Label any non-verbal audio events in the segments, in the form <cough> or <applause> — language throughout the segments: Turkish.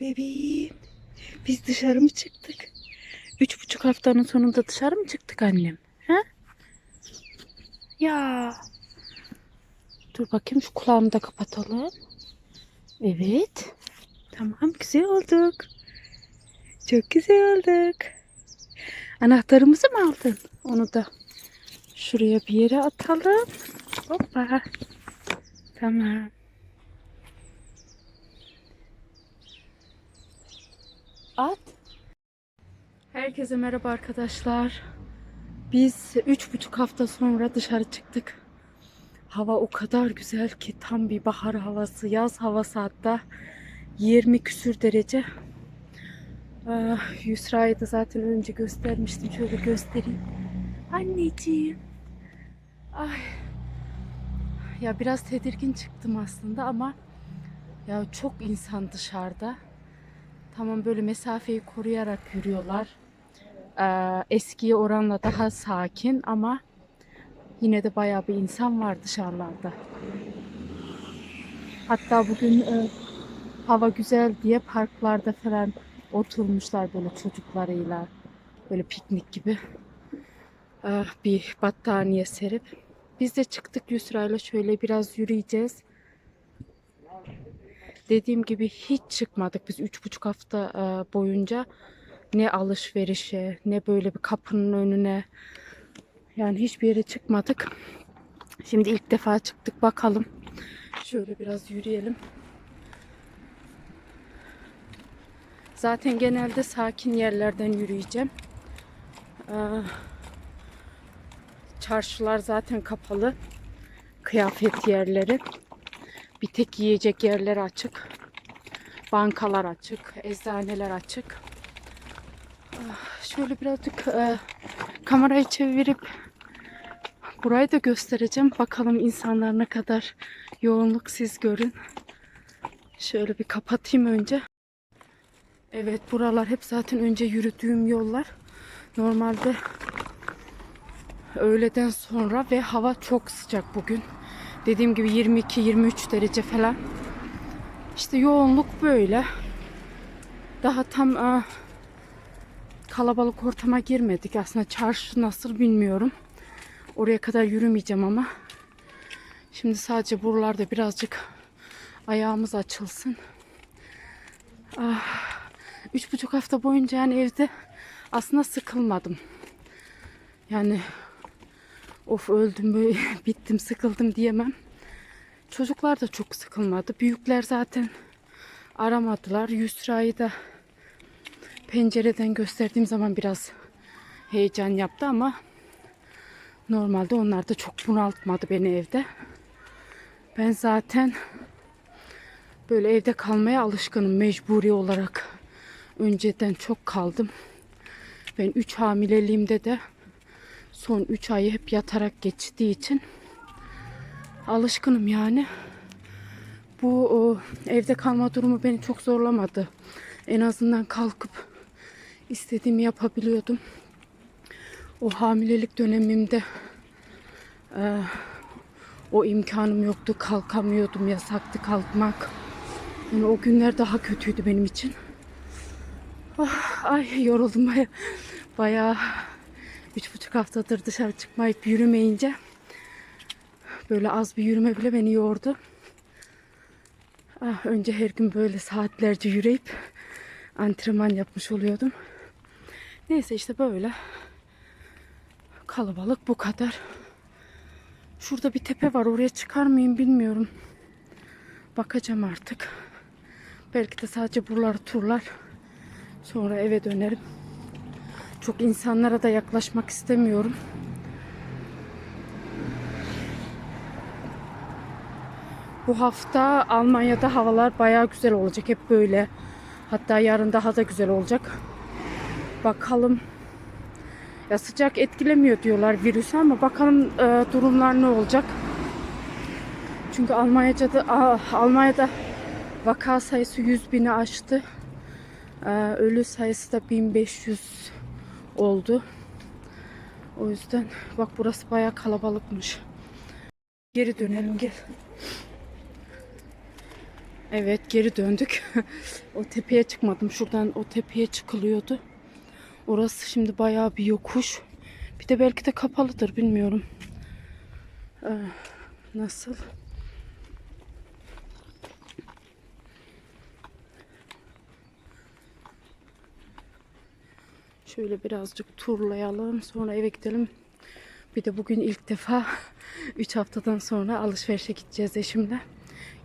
Bebeğim. Biz dışarı mı çıktık? Üç buçuk haftanın sonunda dışarı mı çıktık annem? Ha? Ya. Dur bakayım şu kulağımı da kapatalım. Evet. Tamam güzel olduk. Çok güzel olduk. Anahtarımızı mı aldın? Onu da şuraya bir yere atalım. Hoppa. Tamam. At. Herkese merhaba arkadaşlar. Biz üç buçuk hafta sonra dışarı çıktık. Hava o kadar güzel ki tam bir bahar havası, yaz havası hatta 20 küsür derece. Ah, Yusra'yı da zaten önce göstermiştim. Şöyle göstereyim. Anneciğim. Ay. Ya biraz tedirgin çıktım aslında ama ya çok insan dışarıda. Tamam böyle mesafeyi koruyarak yürüyorlar. Ee, eskiye oranla daha sakin ama yine de bayağı bir insan var dışarılarda. Hatta bugün e, hava güzel diye parklarda falan oturmuşlar böyle çocuklarıyla böyle piknik gibi Ee, bir battaniye serip biz de çıktık Yusra'yla şöyle biraz yürüyeceğiz. Dediğim gibi hiç çıkmadık biz üç buçuk hafta e, boyunca ne alışverişe ne böyle bir kapının önüne yani hiçbir yere çıkmadık. Şimdi ilk defa çıktık bakalım. Şöyle biraz yürüyelim. Zaten genelde sakin yerlerden yürüyeceğim. Ee, çarşılar zaten kapalı. Kıyafet yerleri. Bir tek yiyecek yerler açık. Bankalar açık. Eczaneler açık. Ah, Şöyle birazcık e, kamerayı çevirip burayı da göstereceğim. Bakalım insanlar ne kadar yoğunluk siz görün. Şöyle bir kapatayım önce. Evet buralar hep zaten önce yürüdüğüm yollar. Normalde öğleden sonra ve hava çok sıcak bugün. Dediğim gibi 22-23 derece falan. İşte yoğunluk böyle. Daha tam e, kalabalık ortama girmedik. Aslında çarşı nasıl bilmiyorum. Oraya kadar yürümeyeceğim ama. Şimdi sadece buralarda birazcık ayağımız açılsın. Ah, üç buçuk hafta boyunca yani evde aslında sıkılmadım. Yani of öldüm <laughs> bittim sıkıldım diyemem. Çocuklar da çok sıkılmadı. Büyükler zaten aramadılar. Yusra'yı da pencereden gösterdiğim zaman biraz heyecan yaptı ama normalde onlar da çok bunaltmadı beni evde. Ben zaten böyle evde kalmaya alışkınım mecburi olarak. Önceden çok kaldım. Ben 3 hamileliğimde de son 3 ayı hep yatarak geçtiği için alışkınım yani. Bu o, evde kalma durumu beni çok zorlamadı. En azından kalkıp istediğimi yapabiliyordum. O hamilelik dönemimde e, o imkanım yoktu. Kalkamıyordum. Yasaktı kalkmak. Yani o günler daha kötüydü benim için. Ah, ay yoruldum baya. Bayağı üç buçuk haftadır dışarı çıkmayıp yürümeyince böyle az bir yürüme bile beni yordu. Ah, önce her gün böyle saatlerce yürüyüp antrenman yapmış oluyordum. Neyse işte böyle kalabalık bu kadar. Şurada bir tepe var. Oraya çıkar mıyım bilmiyorum. Bakacağım artık. Belki de sadece buraları turlar. Sonra eve dönerim. Çok insanlara da yaklaşmak istemiyorum. Bu hafta Almanya'da havalar bayağı güzel olacak. Hep böyle. Hatta yarın daha da güzel olacak. Bakalım. Ya sıcak etkilemiyor diyorlar virüsü ama bakalım e, durumlar ne olacak. Çünkü Almanya'da ah, Almanya'da vaka sayısı 100 bini aştı. E, ölü sayısı da 1500 oldu. O yüzden bak burası bayağı kalabalıkmış. Geri dönelim gel. Evet geri döndük. <laughs> o tepeye çıkmadım. Şuradan o tepeye çıkılıyordu. Orası şimdi bayağı bir yokuş. Bir de belki de kapalıdır bilmiyorum. Ee, nasıl? Şöyle birazcık turlayalım. Sonra eve gidelim. Bir de bugün ilk defa <laughs> 3 haftadan sonra alışverişe gideceğiz eşimle.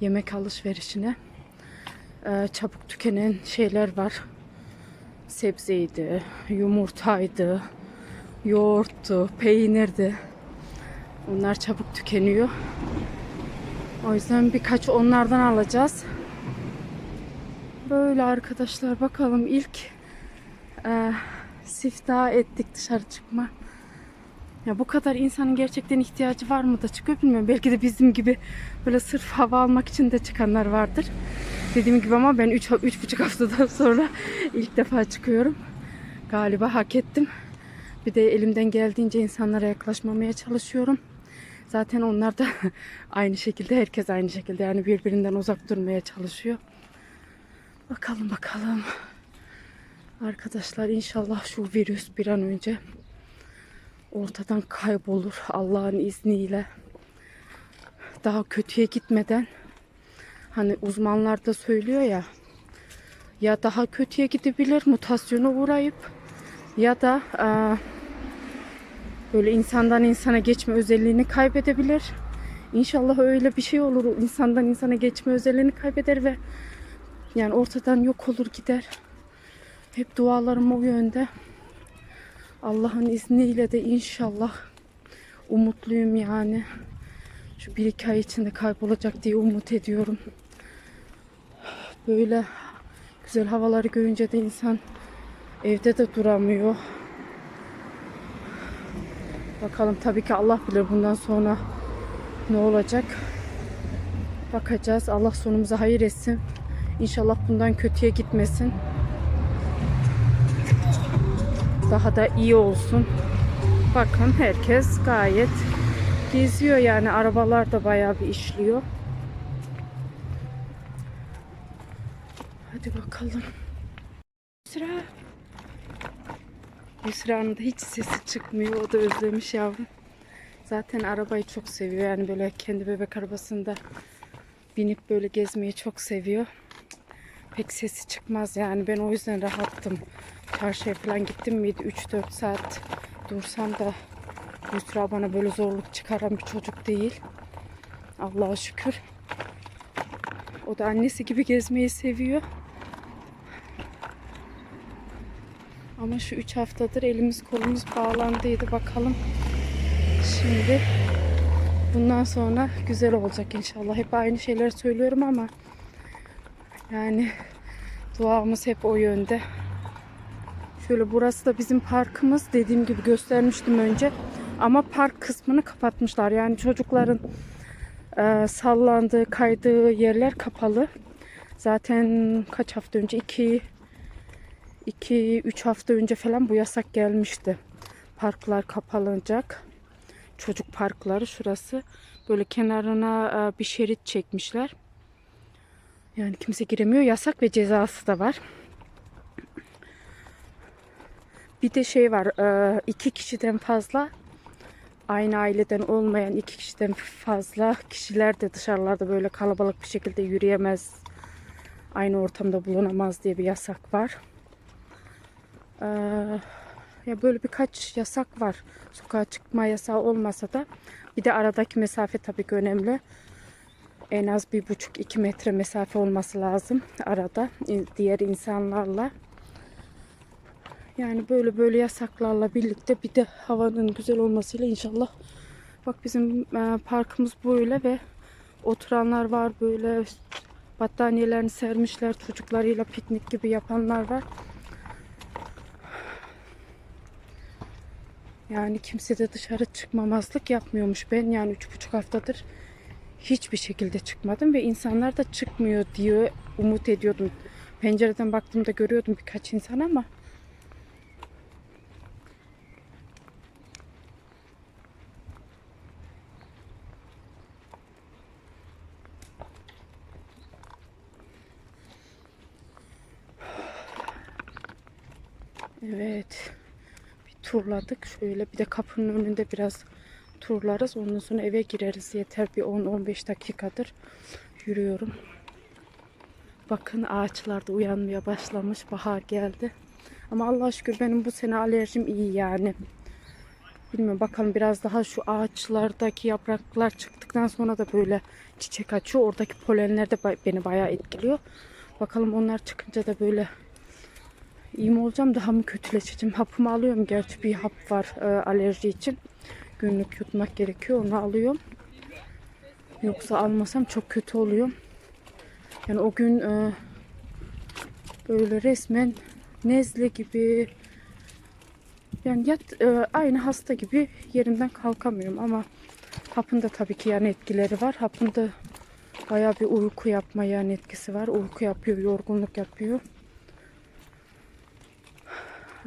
Yemek alışverişine. Ee, çabuk tükenen şeyler var. Sebzeydi, yumurtaydı, yoğurttu, peynirdi. Onlar çabuk tükeniyor. O yüzden birkaç onlardan alacağız. Böyle arkadaşlar bakalım ilk e, siftah ettik dışarı çıkma. Ya bu kadar insanın gerçekten ihtiyacı var mı da çıkıyor bilmiyorum. Belki de bizim gibi böyle sırf hava almak için de çıkanlar vardır. Dediğim gibi ama ben 3 üç, üç buçuk haftadan <laughs> sonra ilk defa çıkıyorum. Galiba hak ettim. Bir de elimden geldiğince insanlara yaklaşmamaya çalışıyorum. Zaten onlar da <laughs> aynı şekilde, herkes aynı şekilde yani birbirinden uzak durmaya çalışıyor. Bakalım bakalım. Arkadaşlar inşallah şu virüs bir an önce ortadan kaybolur Allah'ın izniyle. Daha kötüye gitmeden hani uzmanlar da söylüyor ya ya daha kötüye gidebilir mutasyona uğrayıp ya da e, böyle insandan insana geçme özelliğini kaybedebilir. İnşallah öyle bir şey olur. İnsandan insana geçme özelliğini kaybeder ve yani ortadan yok olur gider. Hep dualarım o yönde. Allah'ın izniyle de inşallah umutluyum yani. Şu bir iki ay içinde kaybolacak diye umut ediyorum. Böyle güzel havaları görünce de insan evde de duramıyor. Bakalım tabii ki Allah bilir bundan sonra ne olacak. Bakacağız. Allah sonumuza hayır etsin. İnşallah bundan kötüye gitmesin. Daha da iyi olsun. Bakın herkes gayet geziyor yani arabalar da bayağı bir işliyor. Hadi bakalım. Sıra. Yusra'nın da hiç sesi çıkmıyor. O da özlemiş yavrum. Zaten arabayı çok seviyor. Yani böyle kendi bebek arabasında binip böyle gezmeyi çok seviyor. Pek sesi çıkmaz yani. Ben o yüzden rahattım. Çarşıya falan gittim miydi 3-4 saat dursam da Yusra bana böyle zorluk çıkaran bir çocuk değil. Allah'a şükür. O da annesi gibi gezmeyi seviyor. Ama şu 3 haftadır elimiz kolumuz bağlandıydı. Bakalım şimdi bundan sonra güzel olacak inşallah. Hep aynı şeyleri söylüyorum ama yani duamız hep o yönde. Şöyle burası da bizim parkımız. Dediğim gibi göstermiştim önce. Ama park kısmını kapatmışlar. Yani çocukların e, sallandığı, kaydığı yerler kapalı. Zaten kaç hafta önce? 2 2 3 hafta önce falan bu yasak gelmişti. Parklar kapanacak. Çocuk parkları şurası. Böyle kenarına e, bir şerit çekmişler. Yani kimse giremiyor. Yasak ve cezası da var. Bir de şey var. e, iki kişiden fazla aynı aileden olmayan iki kişiden fazla kişiler de dışarılarda böyle kalabalık bir şekilde yürüyemez. Aynı ortamda bulunamaz diye bir yasak var. Ee, ya böyle birkaç yasak var. Sokağa çıkma yasağı olmasa da bir de aradaki mesafe tabii ki önemli. En az bir buçuk iki metre mesafe olması lazım arada diğer insanlarla. Yani böyle böyle yasaklarla birlikte bir de havanın güzel olmasıyla inşallah. Bak bizim e, parkımız böyle ve oturanlar var böyle battaniyelerini sermişler çocuklarıyla piknik gibi yapanlar var. Yani kimse de dışarı çıkmamazlık yapmıyormuş. Ben yani üç buçuk haftadır hiçbir şekilde çıkmadım ve insanlar da çıkmıyor diyor umut ediyordum. Pencereden baktığımda görüyordum birkaç insan ama Evet. Bir turladık. Şöyle bir de kapının önünde biraz turlarız. Ondan sonra eve gireriz. Yeter bir 10-15 dakikadır yürüyorum. Bakın ağaçlar da uyanmaya başlamış. Bahar geldi. Ama Allah'a şükür benim bu sene alerjim iyi yani. Bilmiyorum bakalım biraz daha şu ağaçlardaki yapraklar çıktıktan sonra da böyle çiçek açıyor. Oradaki polenler de beni bayağı etkiliyor. Bakalım onlar çıkınca da böyle iyi mi olacağım daha mı kötüleşeceğim. Hapımı alıyorum gerçi bir hap var e, alerji için. Günlük yutmak gerekiyor onu alıyorum. Yoksa almasam çok kötü oluyor. Yani o gün e, böyle resmen nezle gibi yani yat e, aynı hasta gibi yerimden kalkamıyorum ama hapın da tabii ki yan etkileri var. Hapın da bayağı bir uyku yapma yan etkisi var. Uyku yapıyor, yorgunluk yapıyor.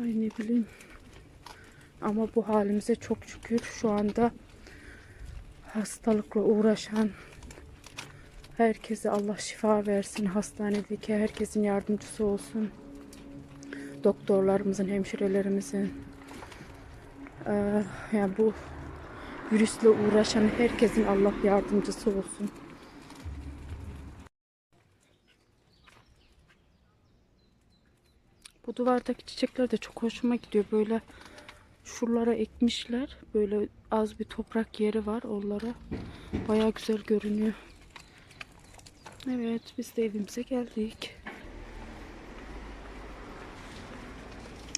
Ay ne bileyim. Ama bu halimize çok şükür şu anda hastalıkla uğraşan herkese Allah şifa versin. Hastanedeki herkesin yardımcısı olsun. Doktorlarımızın, hemşirelerimizin, eee, yani bu virüsle uğraşan herkesin Allah yardımcısı olsun. Duvardaki çiçekler de çok hoşuma gidiyor. Böyle şuralara ekmişler. Böyle az bir toprak yeri var onlara. Baya güzel görünüyor. Evet biz de evimize geldik.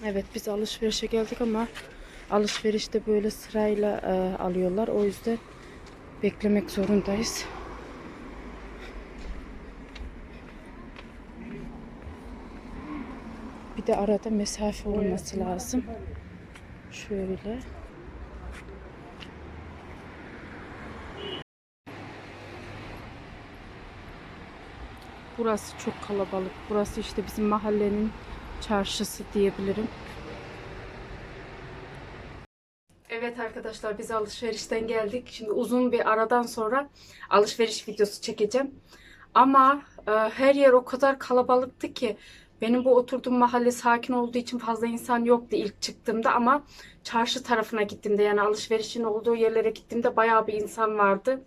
Evet biz alışverişe geldik ama alışverişte böyle sırayla e, alıyorlar. O yüzden beklemek zorundayız. De arada mesafe olması lazım. Şöyle. Burası çok kalabalık. Burası işte bizim mahallenin çarşısı diyebilirim. Evet arkadaşlar biz alışverişten geldik. Şimdi uzun bir aradan sonra alışveriş videosu çekeceğim. Ama e, her yer o kadar kalabalıktı ki benim bu oturduğum mahalle sakin olduğu için fazla insan yoktu ilk çıktığımda ama çarşı tarafına gittiğimde yani alışverişin olduğu yerlere gittiğimde bayağı bir insan vardı.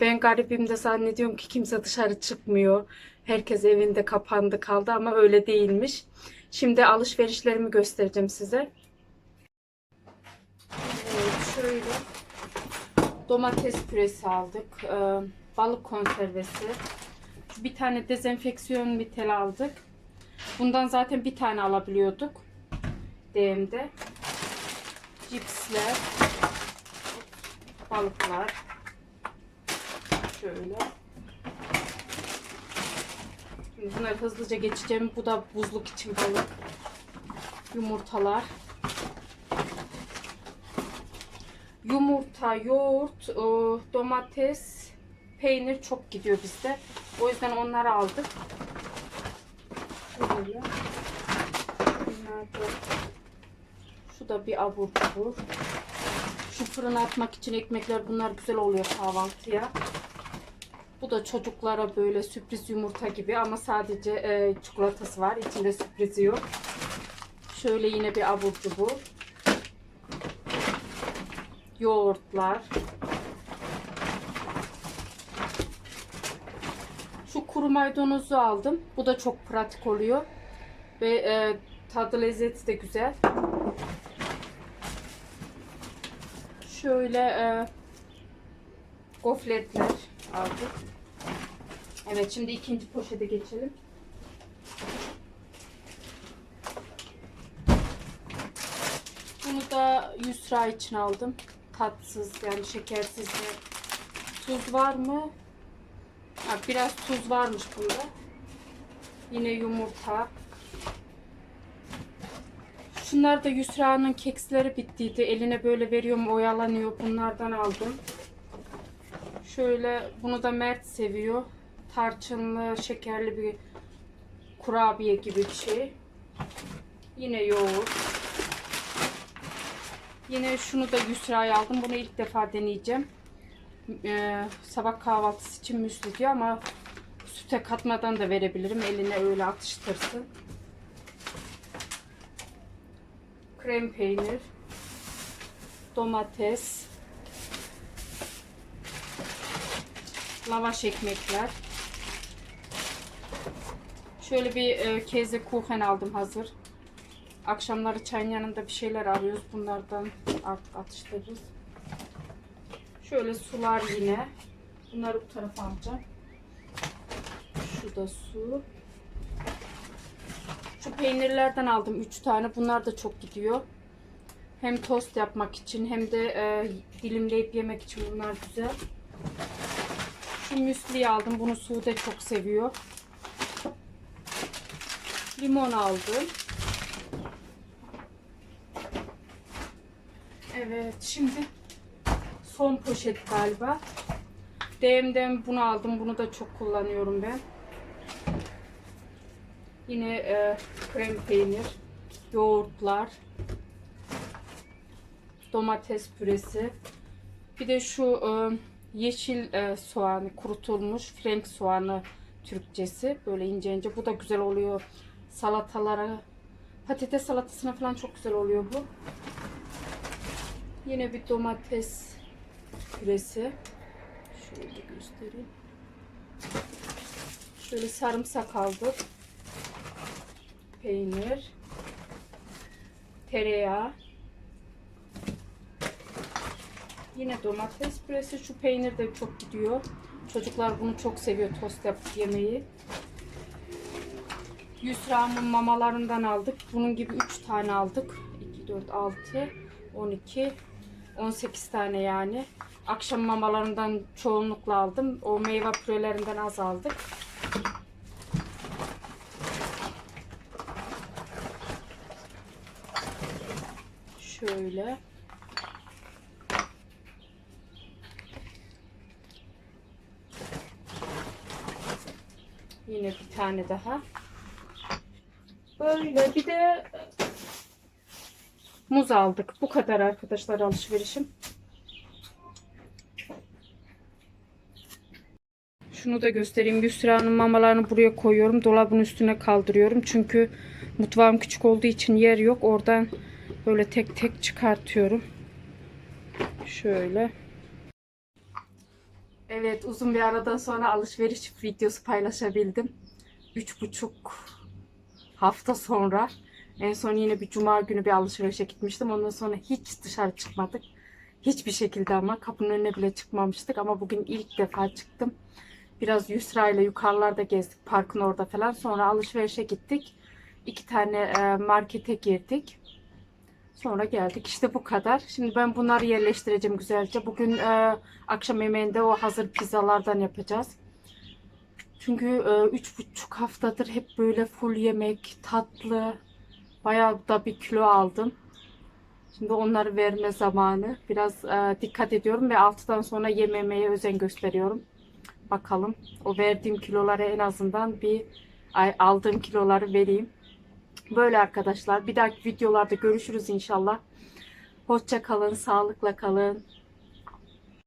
Ben garibim de zannediyorum ki kimse dışarı çıkmıyor. Herkes evinde kapandı kaldı ama öyle değilmiş. Şimdi alışverişlerimi göstereceğim size. Evet, şöyle domates püresi aldık. Ee, balık konservesi. Bir tane dezenfeksiyon bir tel aldık. Bundan zaten bir tane alabiliyorduk. DM'de. Cipsler. Balıklar. Şöyle. Şimdi bunları hızlıca geçeceğim. Bu da buzluk için balık. Yumurtalar. Yumurta, yoğurt, e, domates, peynir çok gidiyor bizde. O yüzden onları aldık. Bunlar da- Şu da bir abur cubur. Şu fırına atmak için ekmekler bunlar güzel oluyor kahvaltıya. Bu da çocuklara böyle sürpriz yumurta gibi ama sadece e, çikolatası var. İçinde sürprizi yok. Şöyle yine bir abur cubur. Yoğurtlar. Kuru maydanozu aldım. Bu da çok pratik oluyor. Ve e, tadı lezzeti de güzel. Şöyle e, gofletler aldık. Evet şimdi ikinci poşete geçelim. Bunu da Yusra için aldım. Tatsız yani şekersiz tuz var mı? Biraz tuz varmış bunda. Yine yumurta. Şunlar da Yusra'nın keksleri bittiydi. Eline böyle veriyorum oyalanıyor. Bunlardan aldım. Şöyle bunu da Mert seviyor. Tarçınlı, şekerli bir kurabiye gibi bir şey. Yine yoğurt. Yine şunu da Yusra'ya aldım. Bunu ilk defa deneyeceğim. Ee, sabah kahvaltısı için müsli diyor ama süte katmadan da verebilirim. Eline öyle atıştırsın. krem peynir, domates, lavaş ekmekler. Şöyle bir e, keze kuchen aldım hazır. Akşamları çayın yanında bir şeyler arıyoruz. Bunlardan artık atıştırırız. Şöyle sular yine. Bunları bu tarafa alacağım. Şu da su. Şu peynirlerden aldım 3 tane. Bunlar da çok gidiyor. Hem tost yapmak için hem de e, dilimleyip yemek için bunlar güzel. Şu müsliyi aldım. Bunu Sude çok seviyor. Limon aldım. Evet şimdi son poşet galiba. DM'den bunu aldım. Bunu da çok kullanıyorum ben. Yine e, krem peynir, yoğurtlar, domates püresi. Bir de şu e, yeşil e, soğanı kurutulmuş frank soğanı Türkçesi böyle ince ince. Bu da güzel oluyor salatalara. Patates salatasına falan çok güzel oluyor bu. Yine bir domates püresi. Şöyle göstereyim. Şöyle sarımsak aldık. Peynir. Tereyağı. Yine domates püresi. Şu peynir de çok gidiyor. Çocuklar bunu çok seviyor tost yapıp yemeyi. Yusra'nın mamalarından aldık. Bunun gibi 3 tane aldık. 2, 4, 6, 12, 18 tane yani. Akşam mamalarından çoğunlukla aldım. O meyve pürelerinden az aldık. Şöyle. Yine bir tane daha. Böyle bir de muz aldık. Bu kadar arkadaşlar alışverişim. Şunu da göstereyim. Yusra'nın mamalarını buraya koyuyorum. Dolabın üstüne kaldırıyorum. Çünkü mutfağım küçük olduğu için yer yok. Oradan böyle tek tek çıkartıyorum. Şöyle. Evet uzun bir aradan sonra alışveriş videosu paylaşabildim. Üç buçuk hafta sonra en son yine bir cuma günü bir alışverişe gitmiştim. Ondan sonra hiç dışarı çıkmadık. Hiçbir şekilde ama kapının önüne bile çıkmamıştık. Ama bugün ilk defa çıktım. Biraz Yusra ile yukarılarda gezdik. Parkın orada falan. Sonra alışverişe gittik. İki tane e, markete girdik. Sonra geldik. İşte bu kadar. Şimdi ben bunları yerleştireceğim güzelce. Bugün e, akşam yemeğinde o hazır pizzalardan yapacağız. Çünkü e, üç buçuk haftadır hep böyle full yemek, tatlı. Bayağı da bir kilo aldım. Şimdi onları verme zamanı. Biraz e, dikkat ediyorum ve 6'dan sonra yememeye özen gösteriyorum. Bakalım. O verdiğim kiloları en azından bir aldığım kiloları vereyim. Böyle arkadaşlar. Bir dahaki videolarda görüşürüz inşallah. Hoşça kalın, sağlıkla kalın.